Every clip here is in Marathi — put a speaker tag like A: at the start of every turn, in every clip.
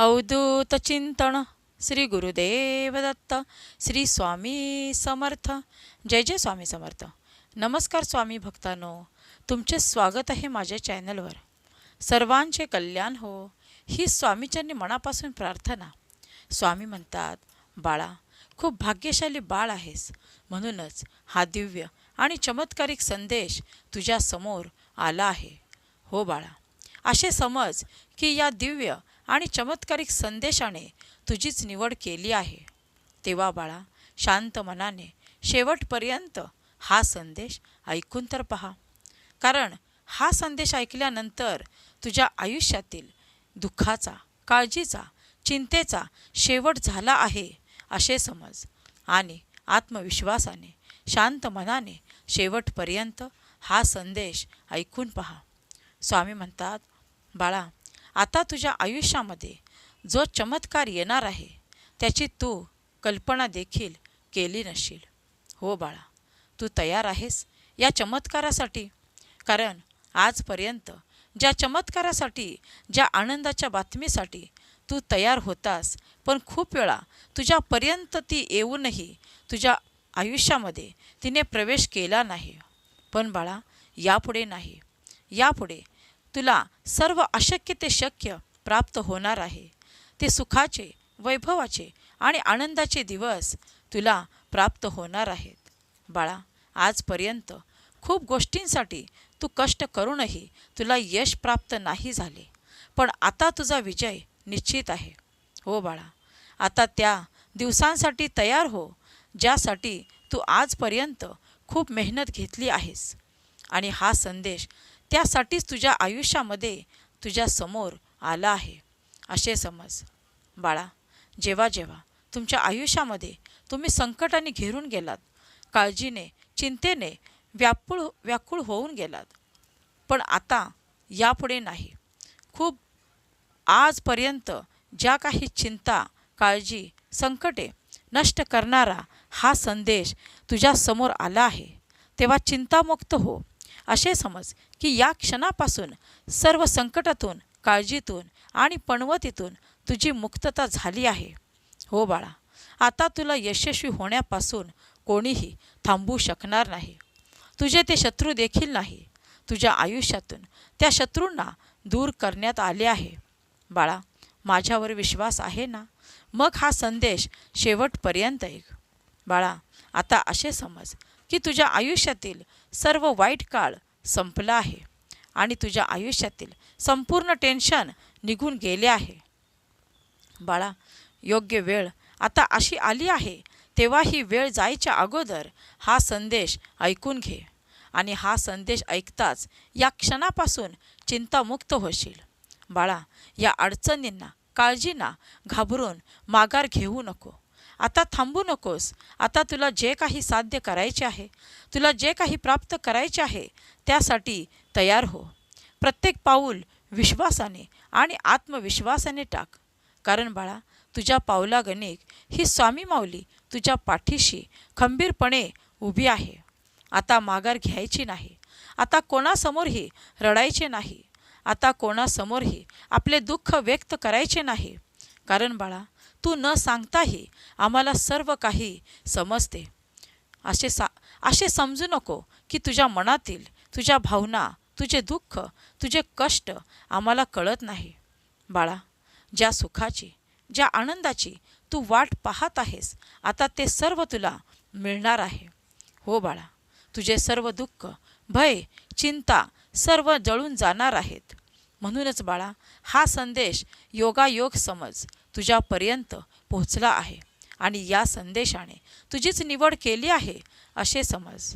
A: अवधूत चिंतन श्री गुरुदेव दत्त श्री स्वामी समर्थ जय जय स्वामी समर्थ नमस्कार स्वामी भक्तांनो तुमचे स्वागत आहे माझ्या चॅनलवर सर्वांचे कल्याण हो ही स्वामीच्यांनी मनापासून प्रार्थना स्वामी म्हणतात बाळा खूप भाग्यशाली बाळ आहेस म्हणूनच हा दिव्य आणि चमत्कारिक संदेश तुझ्या समोर आला आहे हो बाळा असे समज की या दिव्य आणि चमत्कारिक संदेशाने तुझीच निवड केली आहे. तेव्हा बाळा शांत मनाने शेवटपर्यंत हा संदेश ऐकून तर पहा. कारण हा संदेश ऐकल्यानंतर तुझ्या आयुष्यातील दुःखाचा काळजीचा चिंतेचा शेवट झाला आहे असे समज. आणि आत्मविश्वासाने शांत मनाने शेवटपर्यंत हा संदेश ऐकून पहा. स्वामी म्हणतात बाळा आता तुझ्या आयुष्यामध्ये जो चमत्कार येणार आहे त्याची तू कल्पना देखील केली नशील. हो बाळा तू तयार आहेस या चमत्कारासाठी. कारण आजपर्यंत ज्या चमत्कारासाठी ज्या आनंदाच्या बातमीसाठी तू तयार होतास पण खूप वेळा तुझ्यापर्यंत ती येऊनही तुझ्या आयुष्यामध्ये तिने प्रवेश केला नाही. पण बाळा यापुढे नाही. यापुढे तुला सर्व अशक्य ते शक्य प्राप्त होणार आहे. ते सुखाचे वैभवाचे आणि आनंदाचे दिवस तुला प्राप्त होणार आहेत. बाळा आजपर्यंत खूप गोष्टींसाठी तू कष्ट करूनही तुला यश प्राप्त नाही झाले पण आता तुझा विजय निश्चित आहे. हो बाळा आता त्या दिवसांसाठी तयार हो ज्यासाठी तू आजपर्यंत खूप मेहनत घेतली आहेस. आणि हा संदेश त्यासाठीच तुझ्या आयुष्यामध्ये तुझ्या समोर आला आहे. असे समज. बाळा जेव्हा जेव्हा तुमच्या आयुष्यामध्ये तुम्ही संकटाने घेरून गेलात काळजीने चिंतेने व्याकुळ व्याकुळ होऊन गेलात. पण आता यापुढे नाही. खूप आजपर्यंत ज्या काही चिंता काळजी संकटे नष्ट करणारा हा संदेश तुझ्यासमोर आला आहे तेव्हा चिंतामुक्त हो. असे समज की या क्षणापासून सर्व संकटातून काळजीतून आणि पणवतीतून तुझी मुक्तता झाली आहे. हो बाळा आता तुला यशस्वी होण्यापासून कोणीही थांबू शकणार नाही. तुझे ते शत्रू देखील नाही. तुझ्या आयुष्यातून त्या शत्रूंना दूर करण्यात आले आहे. बाळा माझ्यावर विश्वास आहे ना? मग हा संदेश शेवटपर्यंत ऐक. बाळा आता असे समज की तुझ्या आयुष्यातील सर्व वाईट काळ संपला आहे आणि तुझ्या आयुष्यातील संपूर्ण टेन्शन निघून गेले आहे. बाळा योग्य वेळ आता अशी आली आहे तेव्हा ही वेळ जायच्या अगोदर हा संदेश ऐकून घे आणि हा संदेश ऐकताच या क्षणापासून चिंतामुक्त होशील. बाळा या अडचणींना काळजींना घाबरून माघार घेऊ नको. आता थांबू नकोस. आता तुला जे काही साध्य करायचे आहे तुला जे काही प्राप्त करायचे आहे त्यासाठी तयार हो. प्रत्येक पाऊल विश्वासाने आणि आत्मविश्वासाने टाक. कारण बाळा तुझ्या पावलागणिक ही स्वामी माऊली तुझ्या पाठीशी खंबीरपणे उभी आहे. आता माघार घ्यायची नाही. आता कोणासमोरही रडायचे नाही. आता कोणासमोरही आपले दुःख व्यक्त करायचे नाही. कारण बाळा तू न सांगताही आम्हाला सर्व काही समजते. असे सा असे समजू नको की तुझ्या मनातील तुझ्या भावना तुझे दुःख तुझे कष्ट आम्हाला कळत नाही. बाळा ज्या सुखाची ज्या आनंदाची तू वाट पाहत आहेस आता ते सर्व तुला मिळणार आहे. हो बाळा तुझे सर्व दुःख भय चिंता सर्व जळून जाणार आहेत. म्हणूनच बाळा हा संदेश योगायोग समज. तुझ्यापर्यंत पोहोचला आहे आणि या संदेशाने तुझीच निवड केली आहे असे समज.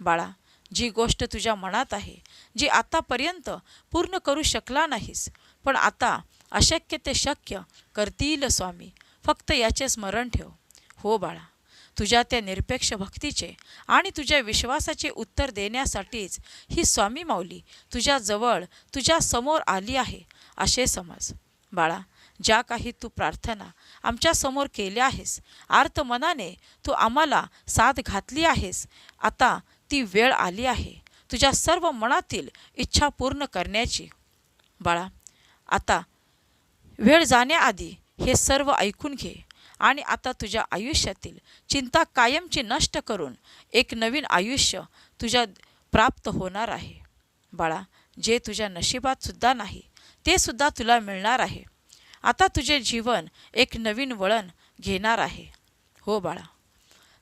A: बाळा जी गोष्ट तुझ्या मनात आहे जी आतापर्यंत पूर्ण करू शकला नाहीस पण आता अशक्य ते शक्य करतील स्वामी फक्त याचे स्मरण ठेव. हो बाळा तुझ्या त्या निरपेक्ष भक्तीचे आणि तुझ्या विश्वासाचे उत्तर देण्यासाठीच ही स्वामी माऊली तुझ्याजवळ तुझ्या समोर आली आहे असे समज. बाळा ज्या काही तू प्रार्थना आमच्यासमोर केल्या आहेस आर्त मनाने तू आम्हाला साथ घातली आहेस आता ती वेळ आली आहे. तुझ्या सर्व मनातील इच्छा पूर्ण करण्याची. बाळा आता वेळ जाण्याआधी हे सर्व ऐकून घे आणि आता तुझ्या आयुष्यातील चिंता कायमची नष्ट करून एक नवीन आयुष्य तुझ्या प्राप्त होणार आहे. बाळा जे तुझ्या नशिबात सुद्धा नाही ते सुद्धा तुला मिळणार आहे. आता तुझे जीवन एक नवीन वळण घेणार आहे. हो बाळा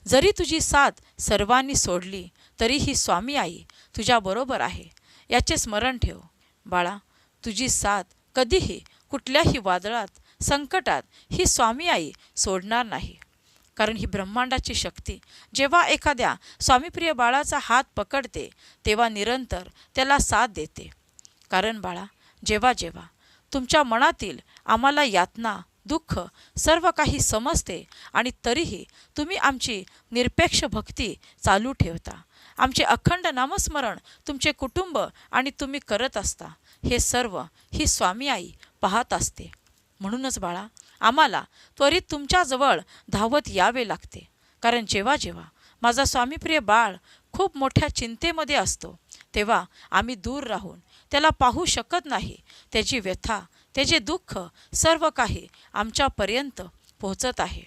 A: जरी तुझी साथ सर्वांनी सोडली तरी ही स्वामी आई तुझ्याबरोबर आहे. याचे स्मरण ठेव. बाळा तुझी साथ कधीही कुठल्याही वादळात संकटात ही स्वामी आई सोडणार नाही. कारण ही ब्रह्मांडाची शक्ती जेव्हा एखाद्या स्वामीप्रिय बाळाचा हात पकडते तेव्हा निरंतर त्याला साथ देते. कारण बाळा जेव्हा जेव्हा तुमच्या मनातील आम्हाला यातना दुःख सर्व काही समजते आणि तरीही तुम्ही आमची निरपेक्ष भक्ती चालू ठेवता. आमचे अखंड नामस्मरण तुमचे कुटुंब आणि तुम्ही करत असता. हे सर्व ही स्वामी आई पाहत असते. म्हणूनच बाळा आम्हाला त्वरित तुमच्याजवळ धावत यावे लागते. कारण जेव्हा जेव्हा माझा स्वामीप्रिय बाळ खूप मोठ्या चिंतेमध्ये असतो तेव्हा आम्ही दूर राहून त्याला पाहू शकत नाही. त्याची व्यथा त्याचे दुःख सर्व काही आमच्यापर्यंत पोहोचत आहे.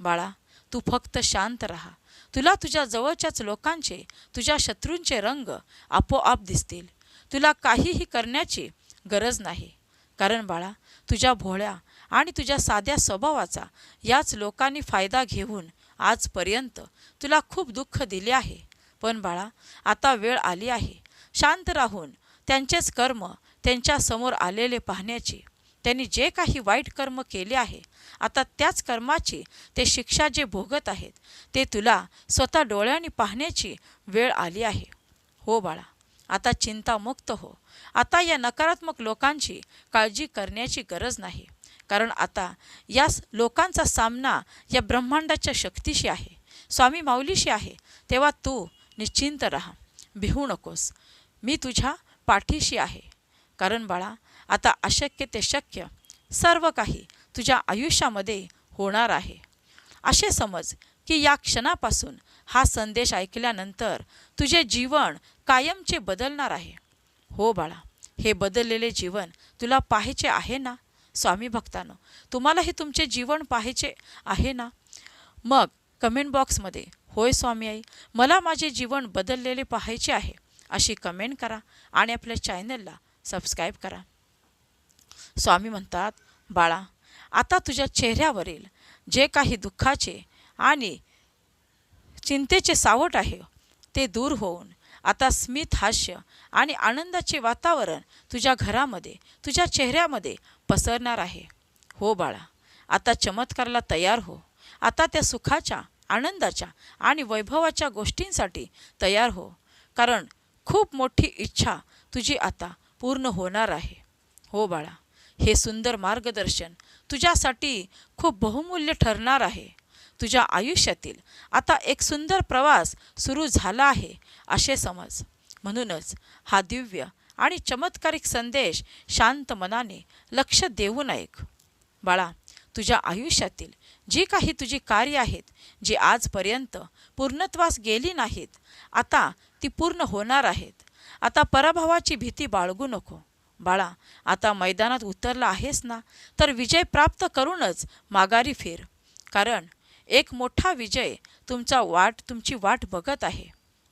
A: बाळा तू फक्त शांत राहा. तुला तुझ्या जवळच्याच लोकांचे तुझ्या शत्रूंचे रंग आपोआप दिसतील. तुला काहीही करण्याची गरज नाही. कारण बाळा तुझ्या भोळ्या आणि तुझ्या साध्या स्वभावाचा याच लोकांनी फायदा घेऊन आजपर्यंत तुला खूप दुःख दिले आहे. पण बाळा आता वेळ आली आहे. शांत राहून त्यांचेच कर्म त्यांच्यासमोर आलेले पाहण्याची त्यांनी जे काही वाईट कर्म केले आहे आता त्याच कर्माची ते शिक्षा जे भोगत आहेत ते तुला स्वतः डोळ्यांनी पाहण्याची वेळ आली आहे. हो बाळा आता चिंतामुक्त हो. आता या नकारात्मक लोकांची काळजी करण्याची गरज नाही. कारण आता या लोकांचा सामना या ब्रह्मांडाच्या शक्तीशी आहे. स्वामी माऊलीशी आहे. तेव्हा तू निश्चिंत राहा. भिवू नकोस. मी तुझ्या पाठीशी आहे. कारण बाळा आता अशक्य ते शक्य सर्व काही तुझ्या आयुष्यामध्ये होणार आहे. असे समज की या क्षणापासून हा संदेश ऐकल्यानंतर तुझे जीवन कायमचे बदलणार आहे. हो बाळा हे बदललेले जीवन तुला पाहायचे आहे ना? स्वामी भक्तानं तुम्हालाही तुमचे जीवन पाहायचे आहे ना? मग कमेंट बॉक्समध्ये होय स्वामी आई मला माझे जीवन बदललेले पाहायचे आहे. अशी कमेंट करा आणि आपल्या चॅनलला सबस्क्राईब करा. स्वामी म्हणतात बाळा आता तुझ्या चेहऱ्यावरील जे काही दुःखाचे आणि चिंतेचे सावट आहे ते दूर होऊन आता स्मित हास्य आणि आनंदाचे वातावरण तुझ्या घरामध्ये तुझ्या चेहऱ्यामध्ये पसरणार आहे. हो बाळा आता चमत्काराला तयार हो. आता त्या सुखाच्या आनंदाच्या आणि वैभवाच्या गोष्टींसाठी तयार हो. कारण खूप मोठी इच्छा तुझी आता पूर्ण होणार आहे. हो बाळा हे सुंदर मार्गदर्शन तुझ्यासाठी खूप बहुमूल्य ठरणार आहे. तुझ्या आयुष्यातील आता एक सुंदर प्रवास सुरू झाला आहे असे समज. म्हणूनच हा दिव्य आणि चमत्कारिक संदेश शांत मनाने लक्ष देऊन ऐक बाळा तुझ्या आयुष्यातील जी काही तुझी कार्य आहेत जी आजपर्यंत पूर्णत्वास गेली नाहीत आता ती पूर्ण होणार आहेत. आता पराभवाची भीती बाळगू नको. बाळा आता मैदानात उतरला आहेस ना तर विजय प्राप्त करूनच माघारी फिर. कारण एक मोठा विजय तुमचा वाट तुमची वाट बघत आहे.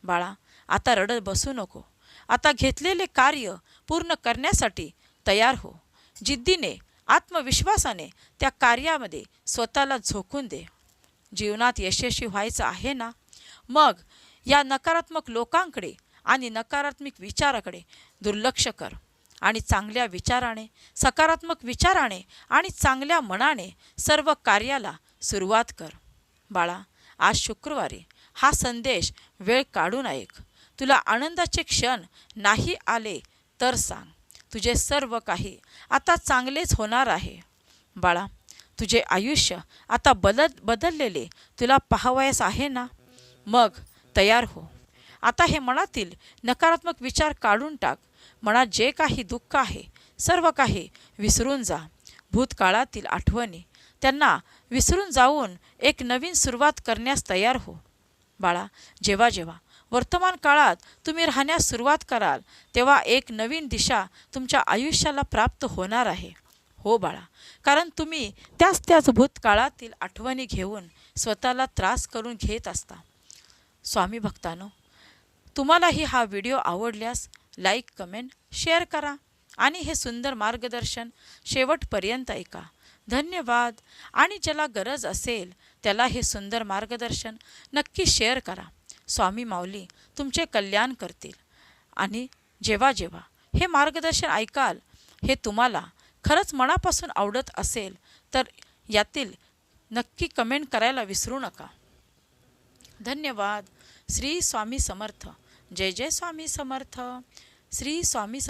A: बाळा आता रडत बसू नको. आता घेतलेले कार्य पूर्ण करण्यासाठी तयार हो. जिद्दीने आत्मविश्वासाने त्या कार्यामध्ये स्वतःला झोकून दे. जीवनात यशस्वी व्हायचं आहे ना? मग या नकारात्मक लोकांकडे आणि नकारात्मक विचाराकडे दुर्लक्ष कर आणि चांगल्या विचाराने सकारात्मक विचाराने आणि चांगल्या मनाने सर्व कार्याला सुरुवात कर. बाळा आज शुक्रवारी हा संदेश वेळ काढून ऐक तुला आनंदाचे क्षण नाही आले तर सांग. तुझे सर्व काही आता चांगलेच होणार आहे. बाळा तुझे आयुष्य आता बदल बदललेले तुला पाहावयास आहे ना? मग तयार हो. आता हे मनातील नकारात्मक विचार काढून टाक. मनात जे काही दुःख आहे सर्व काही विसरून जा. भूतकाळातील आठवणी त्यांना विसरून जाऊन एक नवीन सुरुवात करण्यास तयार हो. बाळा जेव्हा जेव्हा वर्तमान काळात तुम्ही राहण्यास सुरुवात कराल तेव्हा एक नवीन दिशा तुमच्या आयुष्याला प्राप्त होणार आहे. हो बाळा कारण तुम्ही त्याच त्याच भूतकाळातील आठवणी घेऊन स्वतःला त्रास करून घेत असता. स्वामी भक्तानो तुम्हालाही हा व्हिडिओ आवडल्यास लाईक कमेंट शेअर करा आणि हे सुंदर मार्गदर्शन शेवटपर्यंत ऐका. धन्यवाद. आणि ज्याला गरज असेल त्याला हे सुंदर मार्गदर्शन नक्की शेअर करा. स्वामी माऊली तुमचे कल्याण करतील. आणि जेव्हा जेव्हा हे मार्गदर्शन ऐकाल हे तुम्हाला खरंच मनापासून आवडत असेल तर यातील नक्की कमेंट करायला विसरू नका. धन्यवाद. श्री स्वामी समर्थ. जय जय स्वामी समर्थ. श्री स्वामी सम